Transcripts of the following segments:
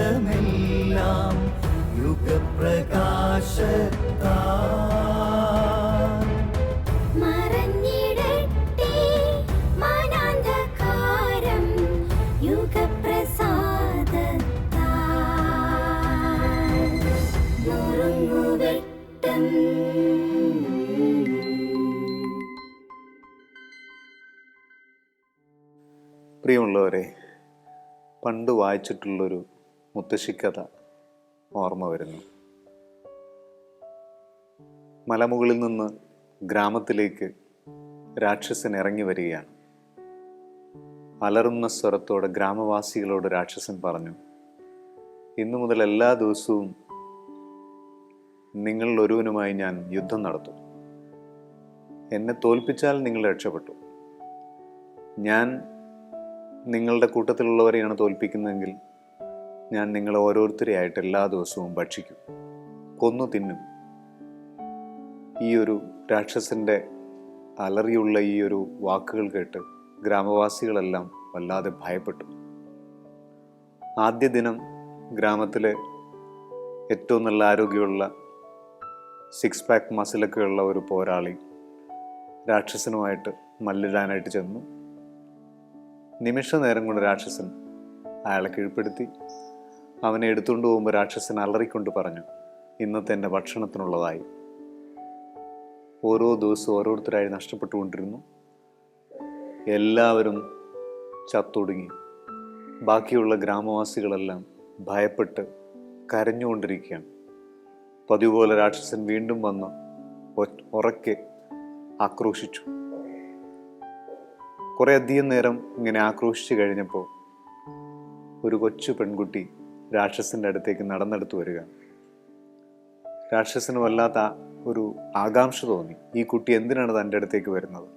ഹൃദന്തമെല്ലാം യുഗപ്രകാശത്താ മറഞ്ഞിടട്ടെ മാനാന്ധകാരം യുഗപ്രസാദത്താൽ. നുറുങ്ങുവെട്ടം പ്രിയമുള്ളവരെ പണ്ട് വായിച്ചിട്ടുള്ളൊരു മുത്തശ്ശിക്കഥ ഓർമ്മ വരുന്നു. മലമുകളിൽ നിന്ന് ഗ്രാമത്തിലേക്ക് രാക്ഷസൻ ഇറങ്ങി വരികയാണ്. അലറുന്ന സ്വരത്തോടെ ഗ്രാമവാസികളോട് രാക്ഷസൻ പറഞ്ഞു ഇന്നു മുതൽ എല്ലാ ദിവസവും നിങ്ങളിൽ ഒരുവനുമായി ഞാൻ യുദ്ധം നടത്തും. എന്നെ തോൽപ്പിച്ചാൽ നിങ്ങൾ രക്ഷപ്പെട്ടു. ഞാൻ നിങ്ങളുടെ കൂട്ടത്തിലുള്ളവരെയാണ് തോൽപ്പിക്കുന്നതെങ്കിൽ ഞാൻ നിങ്ങളെ ഓരോരുത്തരെയായിട്ട് എല്ലാ ദിവസവും ഭക്ഷിക്കും. കൊന്നു തിന്നും. ഈ ഒരു രാക്ഷസന്റെ അലറിയുള്ള ഈ ഒരു വാക്കുകൾ കേട്ട് ഗ്രാമവാസികളെല്ലാം വല്ലാതെ ഭയപ്പെട്ടു. ആദ്യ ദിനം ഗ്രാമത്തിലെ ഏറ്റവും നല്ല ആരോഗ്യമുള്ള സിക്സ് പാക്ക് മസിലൊക്കെ ഉള്ള ഒരു പോരാളി രാക്ഷസനുമായിട്ട് മല്ലിടാനായിട്ട് ചെന്നു. നിമിഷ നേരം കൊണ്ട് രാക്ഷസൻ അയാളെ കീഴ്പ്പെടുത്തി. അവനെ എടുത്തുകൊണ്ട് പോകുമ്പോൾ രാക്ഷസൻ അലറിക്കൊണ്ട് പറഞ്ഞു ഇന്നത്തെ എന്റെ ഭക്ഷണത്തിനുള്ളതായി. ഓരോ ദിവസവും ഓരോരുത്തരായി നഷ്ടപ്പെട്ടുകൊണ്ടിരുന്നു. എല്ലാവരും ചത്തൊടുങ്ങി. ബാക്കിയുള്ള ഗ്രാമവാസികളെല്ലാം ഭയപ്പെട്ട് കരഞ്ഞുകൊണ്ടിരിക്കുകയാണ്. പതിവ് പോലെ രാക്ഷസൻ വീണ്ടും വന്ന് ഉറക്കെ ആക്രോശിച്ചു. കുറേ അധികം നേരം ഇങ്ങനെ ആക്രോശിച്ചു കഴിഞ്ഞപ്പോൾ ഒരു കൊച്ചു പെൺകുട്ടി രാക്ഷസന്റെ അടുത്തേക്ക് നടന്നെടുത്ത് വരിക. രാക്ഷസന് വല്ലാത്ത ഒരു ആകാംക്ഷ തോന്നി. ഈ കുട്ടി എന്തിനാണ് തന്റെ അടുത്തേക്ക് വരുന്നത്?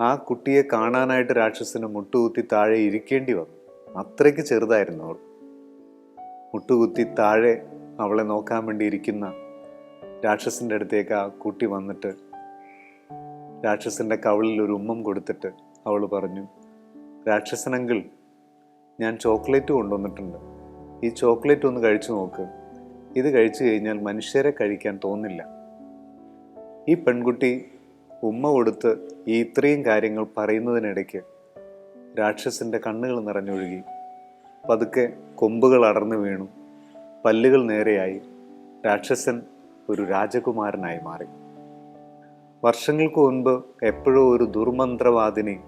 ആ കുട്ടിയെ കാണാനായിട്ട് രാക്ഷസന് മുട്ടുകുത്തി താഴെ ഇരിക്കേണ്ടി വന്നു. അത്രയ്ക്ക് ചെറുതായിരുന്നു അവൾ. മുട്ടുകുത്തി താഴെ അവളെ നോക്കാൻ വേണ്ടി ഇരിക്കുന്ന രാക്ഷസിന്റെ അടുത്തേക്ക് ആ കുട്ടി വന്നിട്ട് രാക്ഷസിന്റെ കവിളിൽ ഒരു ഉമ്മം കൊടുത്തിട്ട് അവൾ പറഞ്ഞു രാക്ഷസനെങ്കിൽ ഞാൻ ചോക്ലേറ്റ് കൊണ്ടുവന്നിട്ടുണ്ട്. ഈ ചോക്ലേറ്റ് ഒന്ന് കഴിച്ചു നോക്ക്. ഇത് കഴിച്ചു കഴിഞ്ഞാൽ മനുഷ്യരെ കഴിക്കാൻ തോന്നില്ല. ഈ പെൺകുട്ടി ഉമ്മ കൊടുത്ത് ഈ ഇത്രയും കാര്യങ്ങൾ പറയുന്നതിനിടയ്ക്ക് രാക്ഷസന്റെ കണ്ണുകൾ നിറഞ്ഞൊഴുകി. പതുക്കെ കൊമ്പുകൾ അടർന്നു വീണു. പല്ലുകൾ നേരെയായി. രാക്ഷസൻ ഒരു രാജകുമാരനായി മാറി. വർഷങ്ങൾക്ക് മുൻപ് എപ്പോഴോ ഒരു ദുർമന്ത്രവാദിനി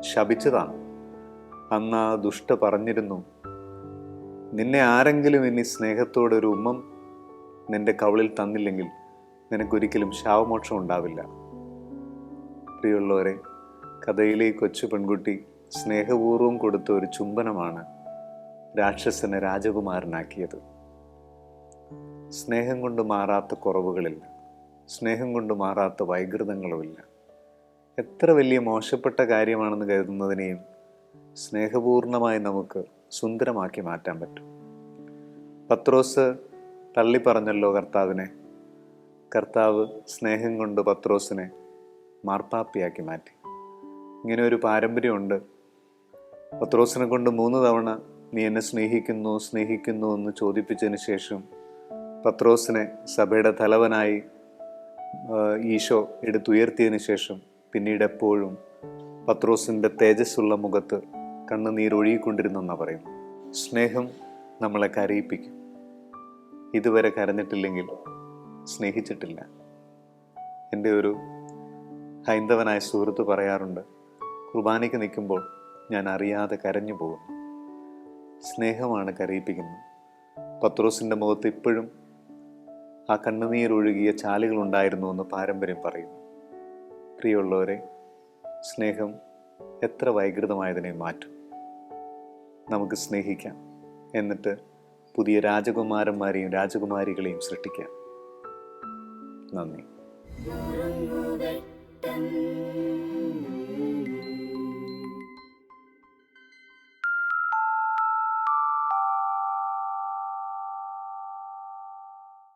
ശപിച്ചതാണ്. അന്ന് ആ ദുഷ്ട പറഞ്ഞിരുന്നു നിന്നെ ആരെങ്കിലും ഇനി സ്നേഹത്തോടെ ഒരു ഉമ്മം നിന്റെ കവളിൽ തന്നില്ലെങ്കിൽ നിനക്കൊരിക്കലും ശാവമോക്ഷം ഉണ്ടാവില്ല. പ്രിയമുള്ളവരെ കഥയിലെ കൊച്ചു പെൺകുട്ടി സ്നേഹപൂർവം കൊടുത്ത ഒരു ചുംബനമാണ് രാക്ഷസനെ രാജകുമാരനാക്കിയത്. സ്നേഹം കൊണ്ട് മാറാത്ത കുറവുകളില്ല. സ്നേഹം കൊണ്ട് മാറാത്ത വൈകൃതങ്ങളുമില്ല. എത്ര വലിയ മോശപ്പെട്ട കാര്യമാണെന്ന് കരുതുന്നതിനെയും സ്നേഹപൂർണമായി നമുക്ക് സുന്ദരമാക്കി മാറ്റാൻ പറ്റും. പത്രോസ് തള്ളി പറഞ്ഞല്ലോ കർത്താവിനെ. കർത്താവ് സ്നേഹം കൊണ്ട് പത്രോസിനെ മാർപ്പാപ്പിയാക്കി മാറ്റി. ഇങ്ങനെ ഒരു പാരമ്പര്യമുണ്ട്. പത്രോസിനെ കൊണ്ട് മൂന്ന് തവണ നീ എന്നെ സ്നേഹിക്കുന്നു സ്നേഹിക്കുന്നു എന്ന് ചോദിപ്പിച്ചതിന് ശേഷം പത്രോസിനെ സഭയുടെ തലവനായി ഈശോ എടുത്തുയർത്തിയതിന് ശേഷം പിന്നീട് എപ്പോഴും പത്രോസിന്റെ തേജസ്സുള്ള മുഖത്ത് കണ്ണുനീരൊഴുകിക്കൊണ്ടിരുന്നെന്നാണ് പറയും സ്നേഹം നമ്മളെ കരയിപ്പിക്കും. ഇതുവരെ കരഞ്ഞിട്ടില്ലെങ്കിൽ സ്നേഹിച്ചിട്ടില്ല. എന്റെ ഒരു ഹൈന്ദവനായ സുഹൃത്ത് പറയാറുണ്ട് കുർബാനയ്ക്ക് നിൽക്കുമ്പോൾ ഞാൻ അറിയാതെ കരഞ്ഞു പോകുന്നു. സ്നേഹമാണ് കരയിപ്പിക്കുന്നത്. പത്രോസിന്റെ മുഖത്ത് ഇപ്പോഴും ആ കണ്ണുനീർ ഒഴുകിയ ചാലുകൾ ഉണ്ടായിരുന്നു എന്ന് പാരമ്പര്യം പറയുന്നു. പ്രിയമുള്ളവരെ സ്നേഹം എത്ര വൈകൃതമായതിനെ മാറ്റും. നമുക്ക് സ്നേഹിക്കാം. എന്നിട്ട് പുതിയ രാജകുമാരന്മാരെയും രാജകുമാരികളെയും സൃഷ്ടിക്കാം. നന്ദി.